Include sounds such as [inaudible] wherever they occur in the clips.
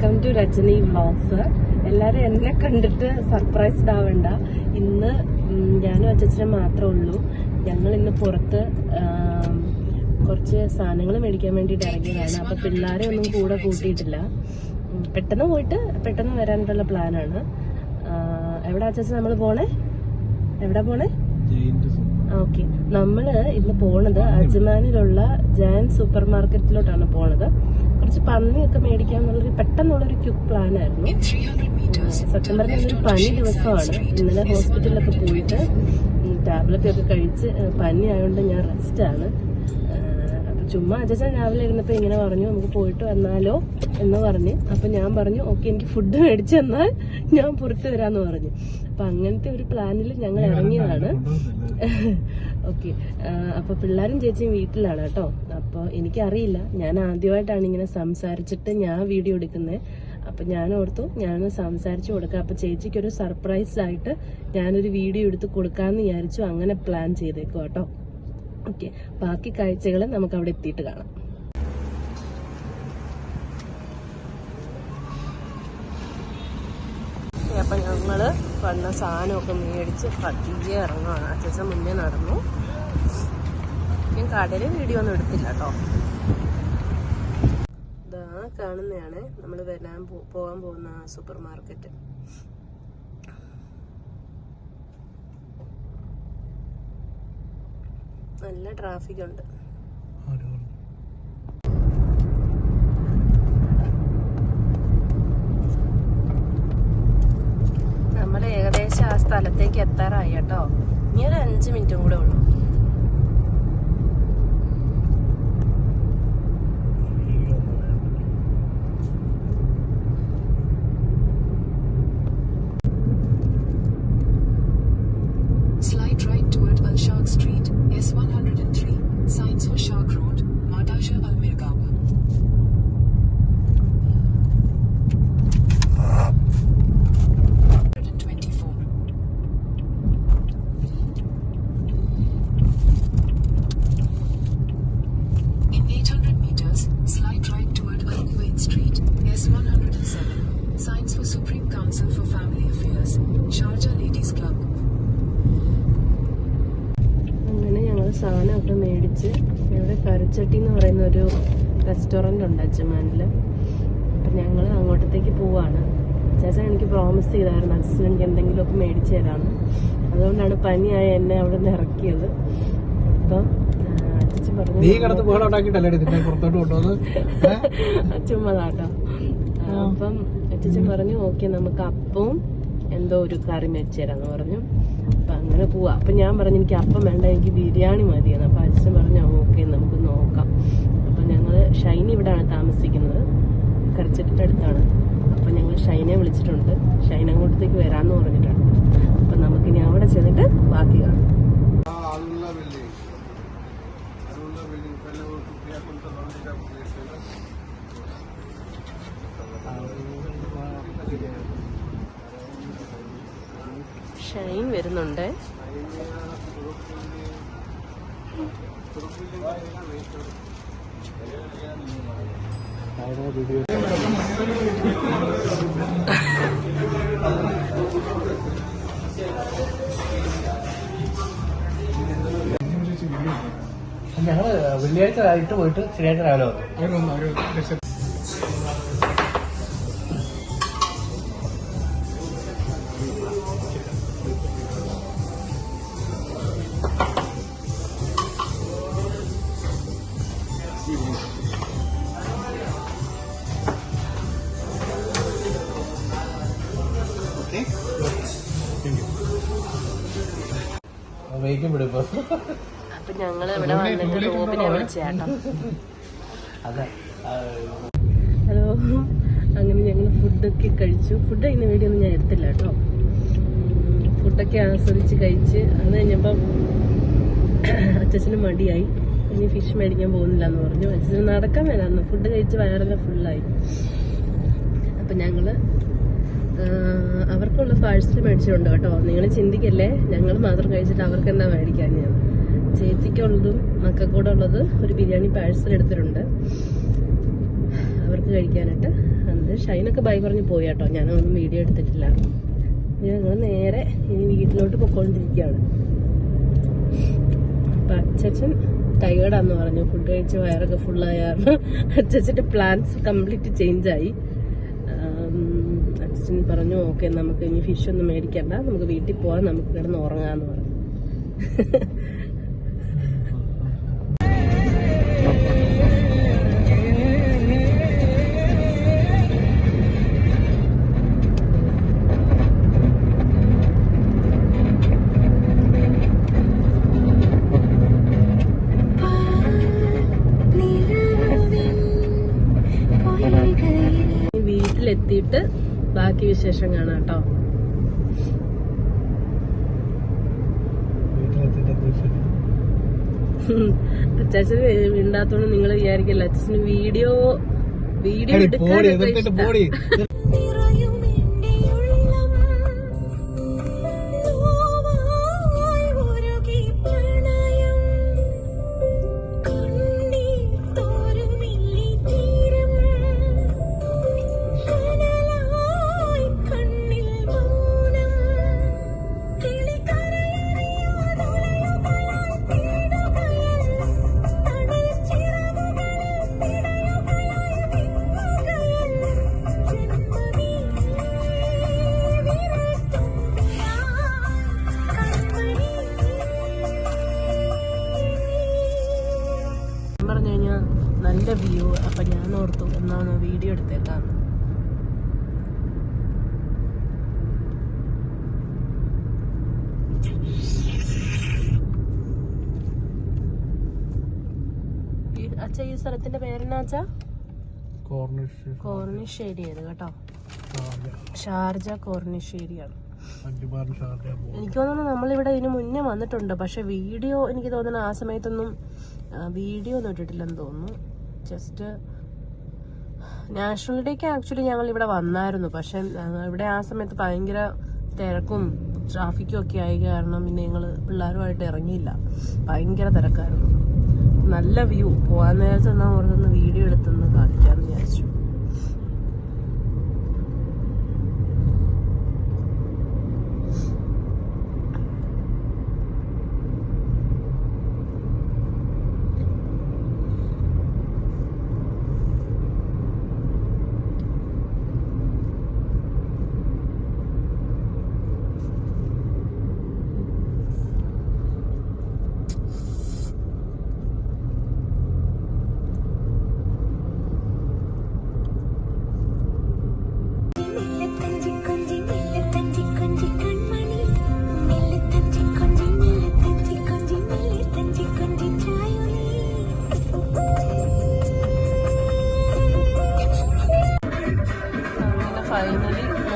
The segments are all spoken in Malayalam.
വെൽക്കം ടു രജനി വ്ളോഗ്സ് എല്ലാവരും എന്നെ കണ്ടിട്ട് സർപ്രൈസ്ഡ് ആവണ്ട. ഇന്ന് ഞാനും അച്ഛനും മാത്രമേ ഉള്ളൂ. ഞങ്ങൾ ഇന്ന് പുറത്ത് കുറച്ച് സാധനങ്ങൾ മേടിക്കാൻ വേണ്ടിയിട്ട് ഇറങ്ങിയതാണ്. അപ്പോൾ പിള്ളേരെ ഒന്നും കൂടെ കൂട്ടിയിട്ടില്ല. പെട്ടെന്ന് പോയിട്ട് പെട്ടെന്ന് വരാനുള്ള പ്ലാനാണ് എവിടെ അച്ഛൻ നമ്മൾ പോണേ? എവിടെ പോണേ? ഓക്കെ. നമ്മൾ ഇന്ന് പോണത് അജ്മാനിലുള്ള ജയൻ സൂപ്പർ മാർക്കറ്റിലോട്ടാണ് പോണത്. കുറച്ച് പന്നിയൊക്കെ മേടിക്കാന്നുള്ളൊരു പെട്ടെന്നുള്ളൊരു ക്യുക്ക് പ്ലാൻ ആയിരുന്നു സത്യം പറഞ്ഞാൽ ഒരു പനി ദിവസമാണ്. ഇന്നലെ ഹോസ്പിറ്റലിലൊക്കെ പോയിട്ട് ടാബ്ലറ്റ് ഒക്കെ കഴിച്ച് പനി ആയതുകൊണ്ട് ഞാൻ റെസ്റ്റാണ് ചുമ്മാ അജസൻ രാവിലെ ഇരുന്നപ്പോ ഇങ്ങനെ പറഞ്ഞു നമുക്ക് പോയിട്ട് വന്നാലോ? എന്ന് പറഞ്ഞ്. അപ്പൊ ഞാൻ പറഞ്ഞു ഓക്കെ എനിക്ക് ഫുഡ് മേടിച്ചു തന്നാൽ ഞാൻ പുറത്ത് വരാന്ന് പറഞ്ഞു. അപ്പൊ അങ്ങനത്തെ ഒരു പ്ലാനിൽ ഞങ്ങൾ ഇറങ്ങിയതാണ്. ഓക്കെ. അപ്പൊ പിള്ളേരും ചേച്ചിയും വീട്ടിലാണ് കേട്ടോ. അപ്പൊ എനിക്കറിയില്ല. ഞാൻ ആദ്യമായിട്ടാണ് ഇങ്ങനെ സംസാരിച്ചിട്ട് ഞാൻ വീഡിയോ എടുക്കുന്നത് അപ്പൊ ഞാൻ ഓർത്തു ഞാൻ സംസാരിച്ചു കൊടുക്കാം. അപ്പൊ ചേച്ചിക്ക് ഒരു സർപ്രൈസ് ആയിട്ട് ഞാനൊരു വീഡിയോ എടുത്ത് കൊടുക്കാന്ന് വിചാരിച്ചു. അങ്ങനെ പ്ലാൻ ചെയ്തേക്കും കേട്ടോ. ഓക്കെ ബാക്കി കാഴ്ചകൾ നമുക്ക് അവിടെ എത്തിയിട്ട് കാണാം. അപ്പൊ ഞങ്ങൾ വന്ന സാധനമൊക്കെ മേടിച്ച് പതിയെ ഇറങ്ങുകയാണ് അച്ഛൻ മുന്നേ നടന്നു. ഞാൻ കടൽ വീഡിയോ ഒന്നും എടുത്തില്ല കേട്ടോ. ഇതാ കാണുന്നതാണ് നമ്മൾ വരാൻ പോകാൻ പോകുന്ന സൂപ്പർ മാർക്കറ്റ് നല്ല ട്രാഫിക് ഉണ്ട് നമ്മൾ ഏകദേശം ആ സ്ഥലത്തേക്ക് എത്താറായി കേട്ടോ. ഇനി ഒരു അഞ്ച് മിനിറ്റും Affairs, ലേഡീസ് ക്ലബ്. അങ്ങനെ ഞങ്ങൾ സാധനം അവിടെ മേടിച്ച് ഇവിടെ കരച്ചട്ടി എന്ന് പറയുന്ന ഒരു റെസ്റ്റോറന്റ് ഉണ്ട് അജ്മാനിൽ അപ്പം ഞങ്ങൾ അങ്ങോട്ടത്തേക്ക് പോവാണ്. ചേച്ചൻ എനിക്ക് പ്രോമിസ് ചെയ്തായിരുന്നു. അച്ഛൻ എനിക്ക് എന്തെങ്കിലുമൊക്കെ മേടിച്ചു തരാമെന്ന് അതുകൊണ്ടാണ് പനിയായ എന്നെ അവിടെ നിന്ന് ഇറക്കിയത്. അപ്പം അച്ഛൻ പറഞ്ഞു നീ കിടന്ന് ബഹളം ഉണ്ടാക്കിയിട്ടല്ലേ നിന്നെ പുറത്തോട്ട് കൊണ്ടുവന്നത്? [laughs] ചുമ്മാതാട്ടോ. അപ്പം അച്ഛൻ പറഞ്ഞു ഓക്കെ നമുക്ക് അപ്പവും എന്തോ ഒരു കറി മെച്ചേരാന്ന് പറഞ്ഞു. അപ്പം അങ്ങനെ പോവാം. അപ്പം ഞാൻ പറഞ്ഞു എനിക്ക് അപ്പം വേണ്ട എനിക്ക് ബിരിയാണി മതിയെന്ന്. അപ്പം അച്ഛൻ പറഞ്ഞു ഓക്കെ നമുക്ക് നോക്കാം. അപ്പം ഞങ്ങൾ ഷൈനി ഇവിടെയാണ് താമസിക്കുന്നത്. കരച്ചട്ടിന്റെ അടുത്താണ്. അപ്പം ഞങ്ങൾ ഷൈനെ വിളിച്ചിട്ടുണ്ട്. ഷൈൻ അങ്ങോട്ടത്തേക്ക് വരാമെന്ന് പറഞ്ഞിട്ടാണ് അപ്പം നമുക്കിനി അവിടെ ചെന്നിട്ട് ബാക്കി കാണാം. Thank you. ഷൈൻ വരുന്നുണ്ട്. ഞങ്ങൾ വെള്ളിയാഴ്ച ആയിട്ട് പോയിട്ട് ശനിയാഴ്ച രാവിലെ വന്നു അപ്പൊ ഞങ്ങൾ ഇവിടെ വന്നിട്ട് റോബിനെ വിളിച്ചേട്ടോ. ഹലോ. അങ്ങനെ ഞങ്ങൾ ഫുഡൊക്കെ കഴിച്ചു. ഫുഡ് അതിന് വീഡിയോ ഒന്നും ഞാൻ എടുത്തില്ല കേട്ടോ. ഫുഡൊക്കെ ആസ്വദിച്ച് കഴിച്ച് അത് കഴിഞ്ഞപ്പം അച്ഛന് മടിയായി. ഇനി ഫിഷ് മേടിക്കാൻ പോകുന്നില്ല എന്ന് പറഞ്ഞു. അച്ഛന് നടക്കാൻ വേണമായിരുന്നു ഫുഡ് കഴിച്ച് വയറെല്ലാം ഫുള്ളായി അപ്പം ഞങ്ങൾ ആ, അവർക്കുള്ള പാഴ്സൽ മേടിച്ചിട്ടുണ്ട് കേട്ടോ. നിങ്ങൾ ചിന്തിക്കല്ലേ ഞങ്ങൾ മാത്രം കഴിച്ചിട്ട് അവർക്ക് എന്താ മേടിക്കാൻ ഞാൻ ചേച്ചിക്കുള്ളതും മക്കൾക്കൂടെ ഉള്ളത് ഒരു ബിരിയാണി പാഴ്സൽ എടുത്തിട്ടുണ്ട്. അവർക്ക് കഴിക്കാനായിട്ട്. അത് ഷൈനൊക്കെ ബൈ പറഞ്ഞ് പോയി കേട്ടോ. ഞാനൊന്നും വീഡിയോ എടുത്തിട്ടില്ല. ഞങ്ങൾ നേരെ ഇനി വീട്ടിലോട്ട് പൊക്കോണ്ടിരിക്കുകയാണ്. അപ്പൊ അച്ഛൻ ടയേർഡാന്ന് പറഞ്ഞു. ഫുഡ് കഴിച്ച് വയറൊക്കെ ഫുള്ളായ കാരണം അച്ഛന്റെ പ്ലാൻസ് കംപ്ലീറ്റ് ചേഞ്ചായി അച്ഛൻ പറഞ്ഞു ഓക്കെ നമുക്ക് ഇനി ഫിഷ് ഒന്നും മേടിക്കണ്ട. നമുക്ക് വീട്ടിൽ പോവാം. നമുക്ക് കിടന്ന് ഉറങ്ങാന്ന് പറഞ്ഞു. വീട്ടിലെത്തിയിട്ട് ബാക്കി വിശേഷം കാണാം കേട്ടോ. വീട്ടിലെത്തിയിട്ട് എന്ത് വിശേഷം? [laughs] അച്ചാച്ചന് വീണ്ടാത്തോണ്ട് നിങ്ങൾ വിചാരിക്കില്ല അച്ഛന് വീഡിയോ വീഡിയോ എടി, എടുക്കാൻ [laughs] നല്ല വ്യൂ അപ്പൊ ഞാൻ ഓർത്തു എന്നാണ് വീഡിയോ എടുത്തേക്കാം അച്ഛ ഈ സ്ഥലത്തിന്റെ പേരെന്നാ അച്ഛാ? കേട്ടോ. ഷാർജ. പോകും എനിക്ക് തോന്നുന്നു നമ്മളിവിടെ ഇതിന് മുന്നേ വന്നിട്ടുണ്ട് പക്ഷെ വീഡിയോ എനിക്ക് തോന്നുന്നു ആ സമയത്തൊന്നും വീഡിയോ ഒന്നും ഇട്ടിട്ടില്ലെന്ന് തോന്നുന്നു. ജസ്റ്റ് നാഷണൽ ഡേക്ക് ആക്ച്വലി ഞങ്ങൾ ഇവിടെ വന്നായിരുന്നു. പക്ഷെ ഇവിടെ ആ സമയത്ത് ഭയങ്കര തിരക്കും ട്രാഫിക്കും ഒക്കെ ആയി കാരണം പിന്നെ ഞങ്ങൾ പിള്ളേരുമായിട്ട് ഇറങ്ങിയില്ല. ഭയങ്കര തിരക്കായിരുന്നു. നല്ല വ്യൂ പോകാൻ നേരത്ത് എന്നാൽ ഓർത്തൊന്ന് വീഡിയോ എടുത്തൊന്ന് കാണിക്കാമെന്ന് വിചാരിച്ചു.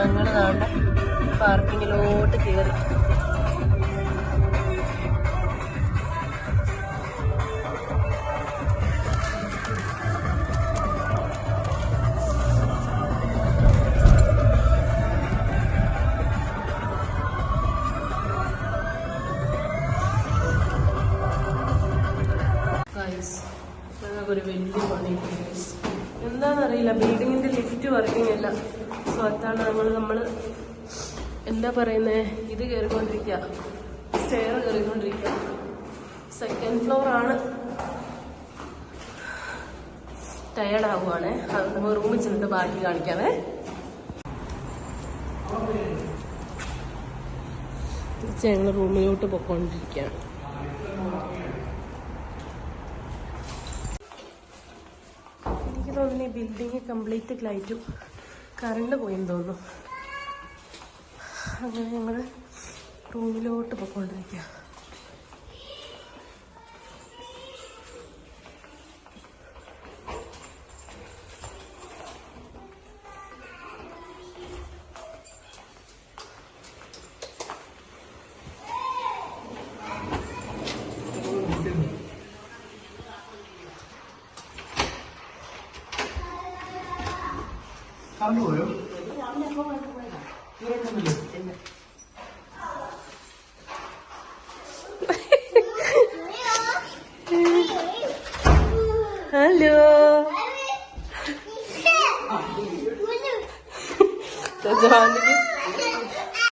ഞങ്ങൾ നാണ്ട പാർക്കിങ്ങിലോട്ട് കയറി ഒരു വലിയ പണി എന്താണെന്നറിയില്ല ബിൽഡിങ്ങിന്റെ ലിഫ്റ്റ് വർക്കിംഗ് അല്ല സോ അതാണ് നമ്മൾ നമ്മൾ എന്താ പറയുന്നത് ഇത് കയറിക്കൊണ്ടിരിക്കുക സ്റ്റെയർ കയറിക്കൊണ്ടിരിക്കുക സെക്കൻഡ് ഫ്ലോർ ആണ്. ടയേർഡ് ആവുകയാണ് നമ്മൾ റൂമിൽ ചെന്നിട്ട് ബാക്കി കാണിക്കാവേ. ഞങ്ങൾ റൂമിലോട്ട് പൊക്കോണ്ടിരിക്കുകയാണ് എനിക്ക് തോന്നുന്നു ഈ ബിൽഡിങ് കംപ്ലീറ്റ് ലൈറ്റും കറണ്ട് പോയെന്ന് തോന്നുന്നു. അങ്ങനെ ഞങ്ങൾ റൂമിലോട്ട് പോയിക്കൊണ്ടിരിക്കുക കറണ്ട് പോയോ ഹലോ ജവാന്തിക്ക്